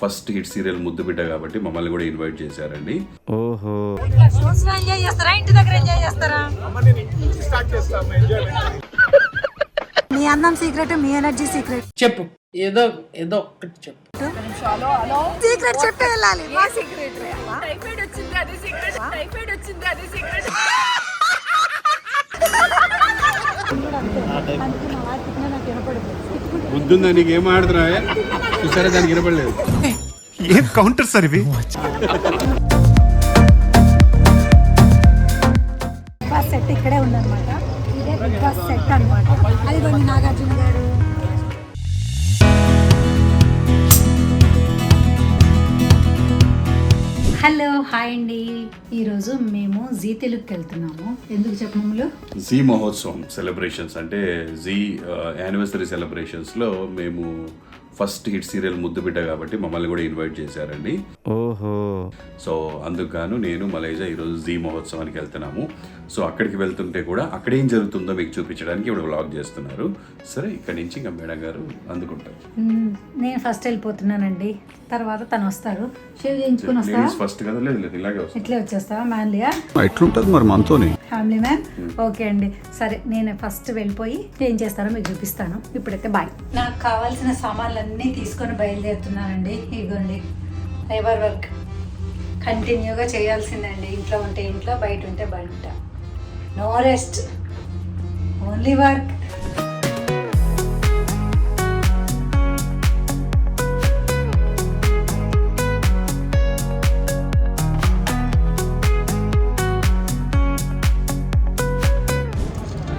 First hit serial ముద్దు బిడ్డ కాబట్టి మమ్మల్ని కూడా ఇన్వైట్ చేశారండి. షోస్లో ఎంజాయ్ చేస్తారా? ఇంటి దగ్గర ఎంజాయ్ చేస్తారా? మీ అందం సీక్రెట్ మీ ఎనర్జీ సీక్రెట్ చెప్పు. ఏదో ఏదో ఒక్కటి చెప్పు. సీక్రెట్ చెప్పే వెళ్ళాలి. బుద్ధుందా? నీకు ఏం ఆడుతున్నావే? చూసారా? దానికి వినపడలేదు. ఏం కౌంటర్ సార్ ఇవి? సెట్ ఇక్కడే ఉందన్నమాట. ఇదే బిగ్ బాస్ సెట్ అన్నమాట. అది కొన్ని నాగార్జున గారు హలో హాయ్ అండి. ఈరోజు మేము జీ తెలుగుకి వెళ్తున్నాము. ఎందుకు చెప్పములు? జీ మహోత్సవం సెలబ్రేషన్స్ అంటే జీ యానివర్సరీ సెలబ్రేషన్స్లో మేము ఫస్ట్ హిట్ సీరియల్ ముద్దు బిడ్డ కాబట్టి మమ్మల్ని కూడా ఇన్వైట్ చేశారండి. ఓహో. సో అందుకు గాను నేను మలేజా ఈరోజు జీ మహోత్సవానికి వెళ్తున్నాము. సో అక్కడికి వెళ్తుంటే కూడా అక్కడ ఏం జరుగుతుందో మీకు చూపించడానికి ఇప్పుడు వ్లాగ్ చేస్తున్నారు. సరే ఇక్కడి నుంచి ఇంకా మేడం గారు అందుకుంటారు. నేను ఫస్ట్ వెళ్ళిపోతున్నానండి. తర్వాత తను వస్తారు. షేవ్ చేయించుకుని వస్తా లేడీస్ ఫస్ట్ కదా? లేదు లేదు ఇలాగే వస్తుంది ఇట్లే వచ్చేస్తావా? మ్యాన్లియా ఎట్లుంటది మరి మనతోని. ఫ్యామిలీ మ్యాన్ ఓకే అండి. సరే నేను ఫస్ట్ వెళ్ళిపోయి ఏం చేస్తానో మీకు చూపిస్తాను. ఇప్పుడైతే బాయ్ నాకు కావాల్సిన సామాన్లన్నీ తీసుకొని బయలుదేరుతున్నానండి. ఇదిగోండి. లేబర్ వర్క్ కంటిన్యూగా చేయాల్సిందండి. ఇంట్లో ఉంటే ఇంట్లో బయట ఉంటే బయట. నో రెస్ట్ ఓన్లీ వర్క్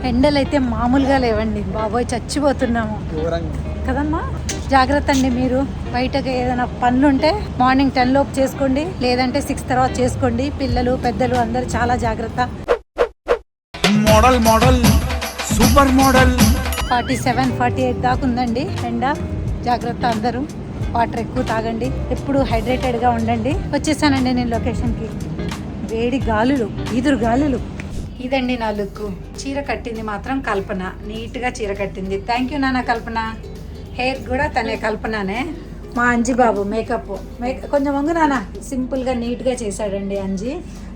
ఎండలు అయితే మామూలుగా లేవండి. బాబోయ్ చచ్చిపోతున్నాము. కదమ్మా? జాగ్రత్త అండి మీరు. బయటకు ఏదైనా పనులు ఉంటే మార్నింగ్ టెన్ లోపు చేసుకోండి. లేదంటే సిక్స్ తర్వాత చేసుకోండి. పిల్లలు పెద్దలు అందరూ చాలా జాగ్రత్త. Model model super model. Forty seven forty eight దాకా ఉందండి. ఎండ జాగ్రత్త అందరూ. వాటర్ ఎక్కువ తాగండి. ఎప్పుడు హైడ్రేటెడ్గా ఉండండి. వచ్చేసానండి నేను లొకేషన్కి. వేడి గాలులు ఈదురు గాలులు. ఇదండి నా లుక్. చీర కట్టింది మాత్రం కల్పన. నీట్గా చీర కట్టింది. థ్యాంక్ యూ నాన్న కల్పన. హెయిర్ కూడా తనే కల్పననే. మా అంజి బాబు మేకప్ మేక కొంచెం వంగు నాన్న. సింపుల్గా నీట్గా చేశాడండి అంజి.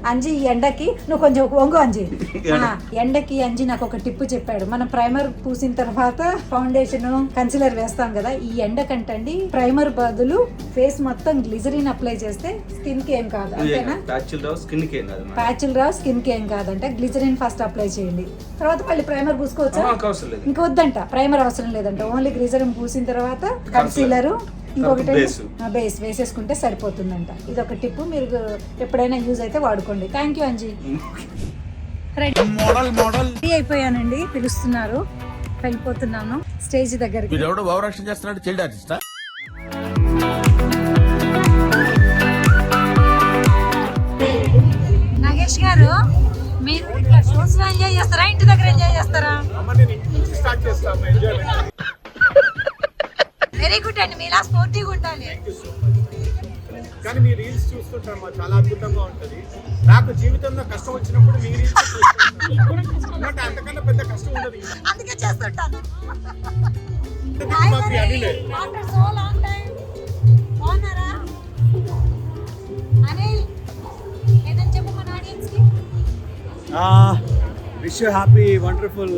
అంజి ఈ ఎండకి నువ్వు కొంచెం వంగు అంజి. ఎండకి అంజి నాకు ఒక టిప్పు చెప్పాడు. మనం ప్రైమర్ పూసిన తర్వాత ఫౌండేషన్ కన్సిలర్ వేస్తాం కదా ఈ ఎండ కంటండి ప్రైమర్ బదులు ఫేస్ మొత్తం గ్లిజరిన్ అప్లై చేస్తే స్కిన్కి ఏం కాదు. అంతేనా? ప్యాచ్లు రావు స్కిన్కి ఏం కాదంటే. గ్లిజరిన్ ఫస్ట్ అప్లై చేయండి. తర్వాత మళ్ళీ ప్రైమర్ పూసుకోవచ్చా? ఇంకా వద్దంట. ప్రైమర్ అవసరం లేదంట. ఓన్లీ గ్లిజరిన్ పూసిన తర్వాత కన్సీలర్ ఇంకొకటి బేస్. వేసేసుకుంటే సరిపోతుందంట. ఇది ఒక టిప్ మీరు ఎప్పుడైనా యూజ్ అయితే వాడుకోండి. Thank you Anji ready model model. Ready అయిపోయానండి పిలుస్తున్నారు. వెళ్ళిపోతున్నాను స్టేజ్ దగ్గరికి. వీడెవడో భావరక్షణ చేస్తున్నాడు చైల్డ్ ఆర్టిస్టా? నాగేష్ గారు మీరు ఇట్లా షోస్ ఎంజాయ్ చేస్తారా? ఇంటి దగ్గర ఎంజాయ్ చేస్తారా? వెరీ గుడ్ అండి. మీలా స్పోర్టివ్గా ఉండాలి. కానీ మీ రీల్స్ చూస్తుంటాం మా చాలా అద్భుతంగా ఉంటది. నాకు జీవితంలో కష్టం వచ్చినప్పుడు మీ రీల్స్ అంటే అంతకన్నా పెద్ద కష్టం ఉండదు. అందుకే చేస్తుంటాను. Wish you happy wonderful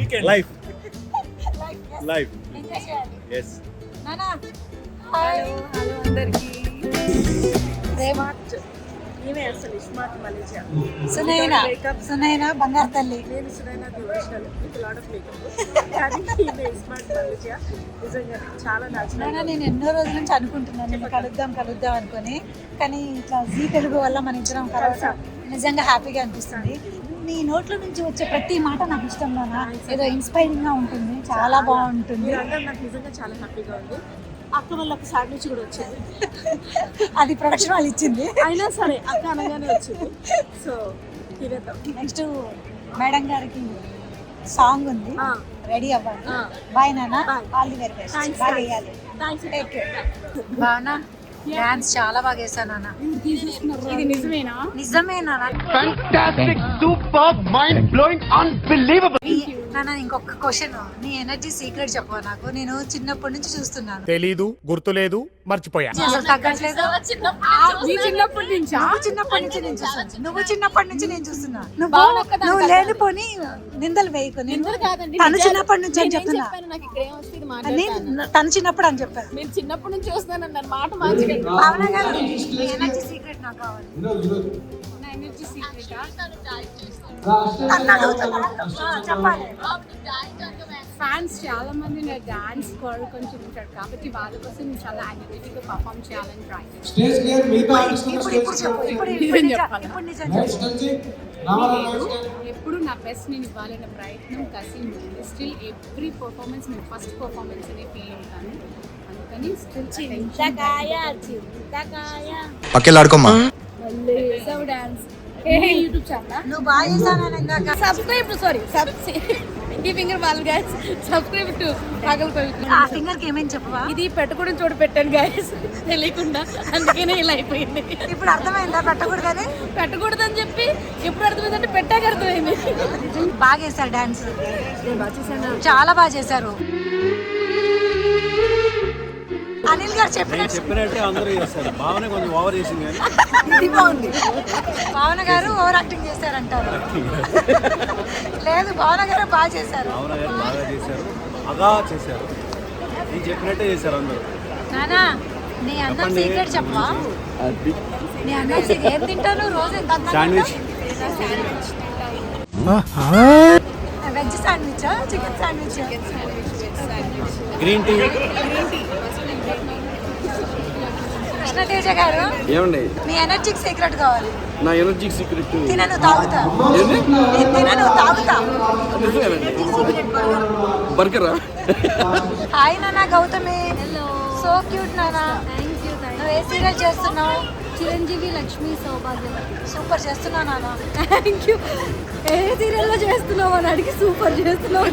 weekend life life yes అందరికి. రేమాట్ ఈమె అసలు స్మార్ట్ మలేషియా. సునైనా సునైనా బంగారు తల్లి. నేను Sunaina the original with lot of makeup కానీ ఈమె స్మార్ట్ మలేషియా. నిజంగా చాలా నచ్చిన నేను ఎన్నో రోజుల నుంచి అనుకుంటున్నాను నేను కలుద్దాం కలుద్దాం అనుకొని. కానీ ఇట్లా జీ తెలుగు వల్ల మన ఇద్దరం కలవడం నిజంగా హ్యాపీగా అనిపిస్తుంది. నీ నోట్ల నుంచి వచ్చే ప్రతి మాట నాకు ఇష్టం నాన్న ఏదో ఇన్స్పైరింగ్గా ఉంటుంది. చాలా బాగుంటుంది. మీరందరూ నాకు నిజంగా చాలా హ్యాపీగా ఉంది. అక్క వల్ల ఒక సాడ్ నుంచి కూడా వచ్చింది. అది ప్రొడక్షన్ వాళ్ళు ఇచ్చింది. అయినా సరే అక్క అనగానే వచ్చింది. సో నెక్స్ట్ మేడం గారికి సాంగ్ ఉంది. ఆ. రెడీ అవ్వాలి. బాయ్ నాన్న. ఆల్ ది వెరీ బెస్ట్ బాగా. వేయాలి థ్యాంక్స్ టేక్ కేర్ బాగా డాన్స్ చాలా బాగా వేసాను నాన్న. ఇది నిజమేనా? నిజమే నాన్న? Fantastic super mind blowing unbelievable నాన్న ఇంకొక క్వశ్చన్ నీ ఎనర్జీ సీక్రెట్ చెప్పవా నాకు. నేను చిన్నప్పటి నుంచి చూస్తున్నాను. తెలీదు గుర్తులేదు మర్చిపోయా. అసలు తగ్గట్లేదు. నీ చిన్నప్పటి నుంచా? నువ్వు చిన్నప్పటి నుంచి నేను చూస్తున్నా నువ్వు చిన్నప్పటి నుంచి నేను చూస్తున్నా. నువ్వు నువ్వు. లేనిపోని నిందలు వేయకు. నేను నిందలు కాదండి, తను నిజాలు. చిన్నప్పటి నుంచి అని నేనేం చెప్తున్నా. చెప్పాను, నాకు ఇక్కడ ఏమొస్తే ఇది అని మాట్లాడతాను. తను చిన్నప్పుడు అని చెప్పారు మీరు చిన్నప్పటి నుంచి చూస్తున్నానన్నారు మాట మార్చకండి. భావన గారు ఎనర్జీ సీక్రెట్ నాకు కావాలి. Energy secret? ఫ్యాన్స్ చాలా మంది నా డాన్స్ కొంచెం ఉంటారు కాబట్టి వాళ్ళ కోసం నేను చాలా ఎనర్జెటిక్గా పర్ఫామ్ చేయాలని ట్రై ఎప్పుడు నా బెస్ట్ నేను ఇవ్వాలన్న ప్రయత్నం కసి ఉంటుంది స్టిల్ ఎవ్రీ పర్ఫార్మెన్స్ నేను ఫస్ట్ పర్ఫార్మెన్స్ అనే ఫీల్ అవుతాను అందుకని స్టిల్ చింతకాయ చింతకాయ. పక్కెళ్ళాడుకోమ్మా రిజర్వ్ డాన్స్ యూట్యూబ్ ఛానల్ నువ్వు బాగా ఇందాక సబ్స్క్రైబ్ సారీ ఈ ఫింగర్ వాళ్ళు గైస్ సబ్స్క్రైబ్ టు పగలు ఆ ఫింగర్కి ఏమేమి చెప్పవా? ఇది పెట్టుకోవడం చూడ పెట్టాను గైస్ తెలియకుండా. అందుకనే ఇలా అయిపోయింది. ఇప్పుడు అర్థమైందా? పెట్టకూడదని పెట్టకూడదని చెప్పి ఎప్పుడు అర్థమైందంటే పెట్టాక అర్థమైంది. బాగా చేశారు డాన్స్ చాలా బాగా చేశారు. అనిల్ గారు చెప్పినట్టు. చెప్పినట్టే అందరూ చేస్తారు. భావన కొంచెం ఓవర్ చేసింది కానీ. ఇది బాగుంది. భావన గారు ఓవర్ యాక్టింగ్ చేశారంటారు. లేదు భావన గారు బాగా చేశారు. భావన గారు బాగా చేశారు. అగా చేశారు. నేను చెప్పినట్టే చేశారు అందరూ. నానా నీ అందం సీక్రెట్ చెప్పవా? నీ అందం సీక్రెట్ ఏం తింటాను? రోజు ఎంత sandwich veg sandwich chicken sandwich green tea Krishnateja గారు? ఏమండి? మీ ఎనర్జీకి సీక్రెట్ కావాలి. నా ఎనర్జీ సీక్రెట్ తినను తాగుతా. నేను తినను తాగుతా. బర్గరా హాయ్ నానా గౌతమి. సో క్యూట్ నానా నువ్వు ఏ సీరియల్ చేస్తున్నావు? చిరంజీవి లక్ష్మి సౌభాగ్యం. సూపర్ చేస్తున్నావు నానా థ్యాంక్ యూ ఏ సీరియల్లో చేస్తున్నావు అని అడిగి సూపర్ చేస్తున్నావు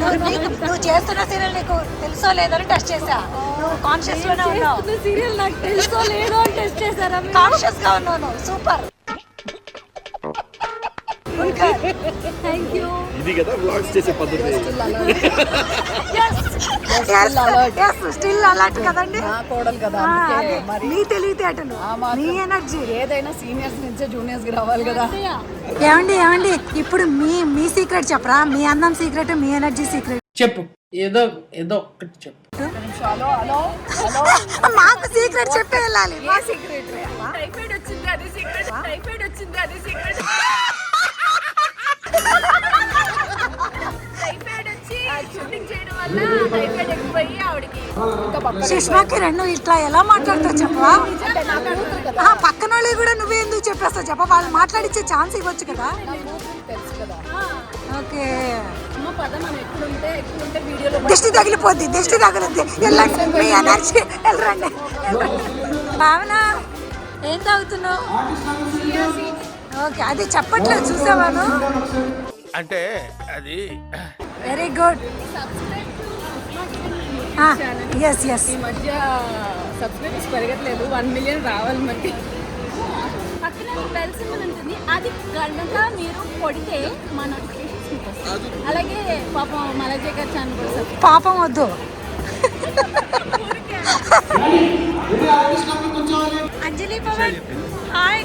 నువ్వు చేస్తున్న సీరియల్ నీకు తెలుసో లేదని టెస్ట్ చేసా నువ్వు కాన్షియస్లోనే ఉన్నావు. చేస్తున్న సీరియల్ నాకు తెలుసో లేదో అని టెస్ట్ చేశారా? కాన్షియస్గా ఉన్నావు నువ్వు. సూపర్. థ్యాంక్ యూ ఇది కదా బ్లాగ్స్ చేసే పద్ధతి. స్టిల్ అలర్ట్ కదండి? కోడలు కదా. నీ తెలివితేటలు నీ ఎనర్జీ ఏదైనా సీనియర్స్ నుంచే జూనియర్స్కి రావాలి కదా. ఏమండి ఏమండి? ఇప్పుడు మీ మీ సీక్రెట్ చెప్పరా? మీ అందం సీక్రెట్ మీ ఎనర్జీ సీక్రెట్ చెప్పు. ఏదో ఏదో ఒక్కటి చెప్పు. Hello hello hello. మాకు సీక్రెట్ చెప్పి వెళ్ళాలి. మా సీక్రెట్ టైఫాయిడ్ వచ్చింది అది సీక్రెట్ టైఫాయిడ్ వచ్చింది అది సీక్రెట్ షూటింగ్ చేయడం వల్ల టైఫాయిడ్ ఎక్కువయ్యి ఆవిడకి ఇంకా పక్క సుష్మాకి రెండు ఇట్లా ఎలా మాట్లాడతావు చెప్పవా? ఆ, పక్కన వాళ్ళు కూడా నువ్వే ఎందుకు చెప్పేస్తావు చెప్ప వాళ్ళు మాట్లాడిచ్చే ఛాన్స్ ఇవ్వచ్చు కదా? తెలుసు కదా. ఓకే. దిష్టి తగిలిపోద్ది దిష్టి తగులుద్ది. వెళ్ళండి మీ ఎనర్జీ. వెళ్ళండి వెళ్ళండి. భావన ఏం తాగుతున్నావు? ఓకే అది చెప్పట్లేదు చూసావాను అంటే అది వెరీ గుడ్ ఎస్ ఎస్ ఈ మధ్య సబ్స్క్రైబర్స్ పెరగట్లేదు. వన్ మిలియన్ రావాలి మనకి పక్కన బెల్ సింబల్ ఉంటుంది. అది కనుక మీరు కొడితే మా నోటిఫికేషన్స్ మీకు వస్తాయి. అలాగే పాపం మలజయ్ గారి ఛానల్ కూడా పాపం వద్దు. అంజలి పవన్. హాయ్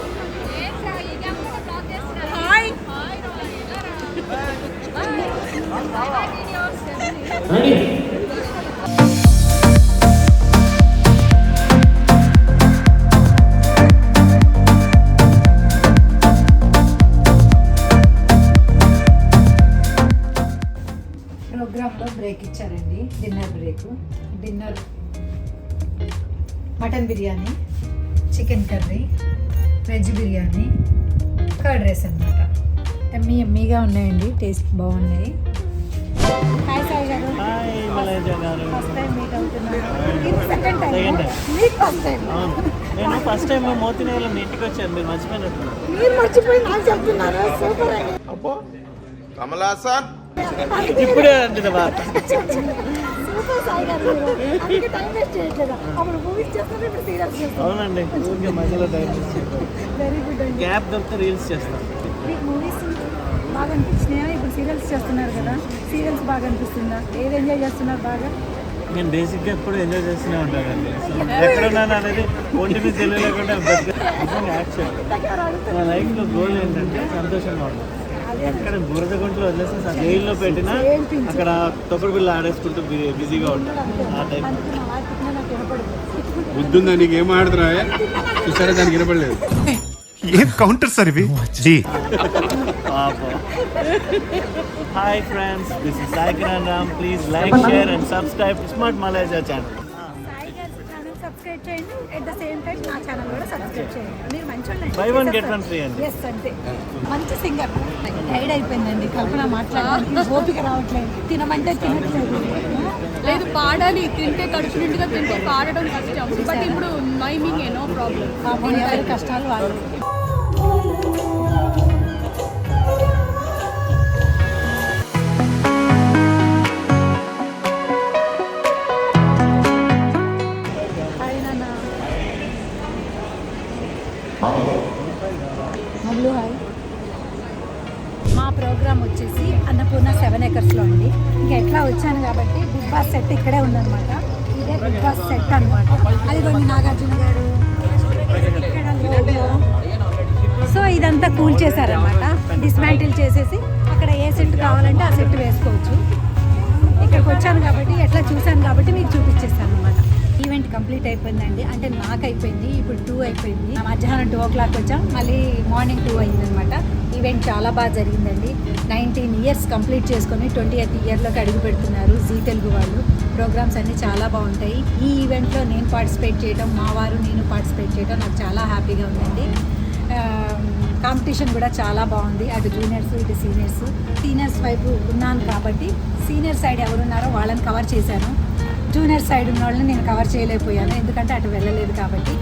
ప్రోగ్రాంలో బ్రేక్ ఇచ్చారండి. Dinner break. Dinner mutton biryani chicken curry veg biryani curd rice అనమాట ఎమ్మీ ఎమ్మీగా ఉన్నాయండి. టేస్ట్ బాగున్నాయి. ఇది సెకండ్ టైం మీకు ఫస్ట్ టైం నేను ఫస్ట్ టైం మోతిని వాళ్ళ ఇంటికి వచ్చాను. మీరు మర్చిపోయినట్టున్నారు. మీరు మర్చిపోయి నాకు చెప్తున్నారు? సూపర్ కమలాసన్ ఇప్పుడే అంటుంది బాగా సూపర్ సాయి గారు. మీరు. అందుకే టైం వేస్ట్ చేయట్లేదు? అప్పుడు మూవీస్ చేస్తారు? ఇప్పుడు సీరియల్స్ చేస్తారు? అవునండి. ఊరికే మధ్యలో టైం వెరీ గుడ్ అండి. గ్యాప్ దొరికితే రీల్స్ మీకు మూవీస్ బాగా అనిపించినాయా ఇప్పుడు సీరియల్స్ చేస్తున్నారు కదా. సీరియల్స్ బాగా అనిపిస్తుందా? ఏది ఎంజాయ్ చేస్తున్నారు బాగా? నేను బేసిక్గా ఎప్పుడు ఎంజాయ్ చేస్తూనే ఉంటానండి. ఎక్కడున్నాను అనేది ఒంటి మీద తెలియలేకుండా చేయాలి. నా లైఫ్లో గోల్ ఏంటంటే సంతోషంగా ఉంటాను ఎక్కడ బురద గుంటలో వదిలేసి జైల్లో పెట్టినా అక్కడ తొక్కుడు బిల్ల ఆడేసుకుంటూ బి- బిజీగా ఉంటాను ఆ వినపడదు బుద్ధుందా? నీకు ఏం ఆడుతున్నావే? చూసారా? దానికి వినపడలేదు. ఏం కౌంటర్ సార్ ఇవి? D hi friends this is Sai Kiran Ram please like share and subscribe smart Malayaja channel Sai గారి ఛానల్ సబ్స్క్రైబ్ చేయండి. అట్ ద సేమ్ టైం నా ఛానల్ కూడా సబ్స్క్రైబ్ చేయండి. మీరు మంచి Buy one, get one free అండి. Yes అంతే. మంచి సింగర్ టైర్డ్ అయిపోయిందండి. కల్పన మాట్లాడడానికి ఓపిక రావట్లేదు. తినమంటే తినట్లేదు. లేదు పాడాలి. తింటే కడుపు నిండుగా తింటే పాడడం కష్టం. బట్ ఇప్పుడు మైమింగ్ నో ప్రాబ్లం పాపం ఎవరి కష్టాలు వాళ్ళు కూల్ చేశారనమాట డిస్మాంటిల్ చేసేసి అక్కడ ఏ సెట్ కావాలంటే ఆ సెట్ వేసుకోవచ్చు. ఇక్కడికి వచ్చాను కాబట్టి ఎట్లా చూశాను కాబట్టి మీకు చూపించేస్తాను అనమాట ఈవెంట్ కంప్లీట్ అయిపోయిందండి. అంటే నాకు అయిపోయింది ఇప్పుడు టూ అయిపోయింది. మధ్యాహ్నం టూ ఓ క్లాక్ వచ్చాం. మళ్ళీ మార్నింగ్ టూ అయిందనమాట ఈవెంట్ చాలా బాగా జరిగిందండి. నైన్టీన్ ఇయర్స్ కంప్లీట్ చేసుకొని ట్వంటీ ఎయిత్ ఇయర్లోకి అడుగు పెడుతున్నారు జీ తెలుగు వాళ్ళు. ప్రోగ్రామ్స్ అన్నీ చాలా బాగుంటాయి. ఈ ఈవెంట్లో నేను పార్టిసిపేట్ చేయడం మా వారు నేను పార్టిసిపేట్ చేయడం నాకు చాలా హ్యాపీగా ఉందండి. కాంపిటీషన్ కూడా చాలా బాగుంది. అటు జూనియర్స్ ఇటు సీనియర్స్ సీనియర్స్ వైపు ఉన్నాను కాబట్టి సీనియర్ సైడ్ ఎవరున్నారో వాళ్ళని కవర్ చేశాను. జూనియర్ సైడ్ ఉన్న వాళ్ళని నేను కవర్ చేయలేకపోయాను. ఎందుకంటే అటు వెళ్ళలేదు కాబట్టి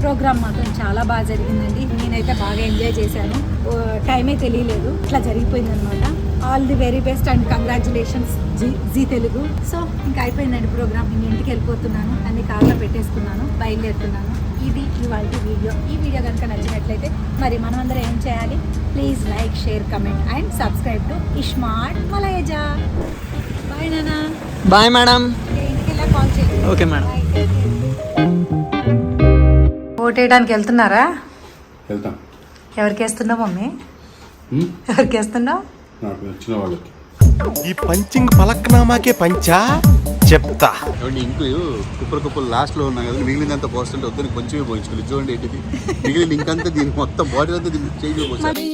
ప్రోగ్రామ్ మాత్రం చాలా బాగా జరిగిందండి. నేనైతే బాగా ఎంజాయ్ చేశాను. ఓ, టైమే తెలియలేదు. ఇట్లా జరిగిపోయిందనమాట all the very best and congratulations Zee Zee Telugu. So ఇంకా అయిపోయిందండి ప్రోగ్రామ్ నేను ఇంటికి వెళ్ళిపోతున్నాను. అన్ని కార్లో పెట్టేసుకున్నాను. బయలుదేరుతున్నాను. ఇది ఇవాళ వీడియో. ఈ వీడియో కనుక నచ్చినట్లయితే మరి మనమందరం ఏం చేయాలి? Please like share comment and subscribe to iSmart Malayaja bye నానా బాయ్ మేడం ఓకే మేడం ఓటేయడానికి వెళ్తున్నారా? వెళ్తాం. ఎవరికి వేస్తున్నావు మమ్మీ? ఎవరికి వేస్తున్నావు? నాకు నచ్చిన వాళ్ళకి. ఈ పంచింగ్ పలక్నామాకే పంచా? చెప్తా. చూడండి ఇంకు కుప్పలు కుప్పలు లాస్ట్లో ఉన్నా కదా మిగిలినంత పోస్టల్ వద్దని కొంచెమే పోయించుకోలేదు చూడండి ఏంటిది. మిగిలిన ఇంకంతా దీని మొత్తం బాడీ అంతా దీన్ని చేంజ్ పోయించాలి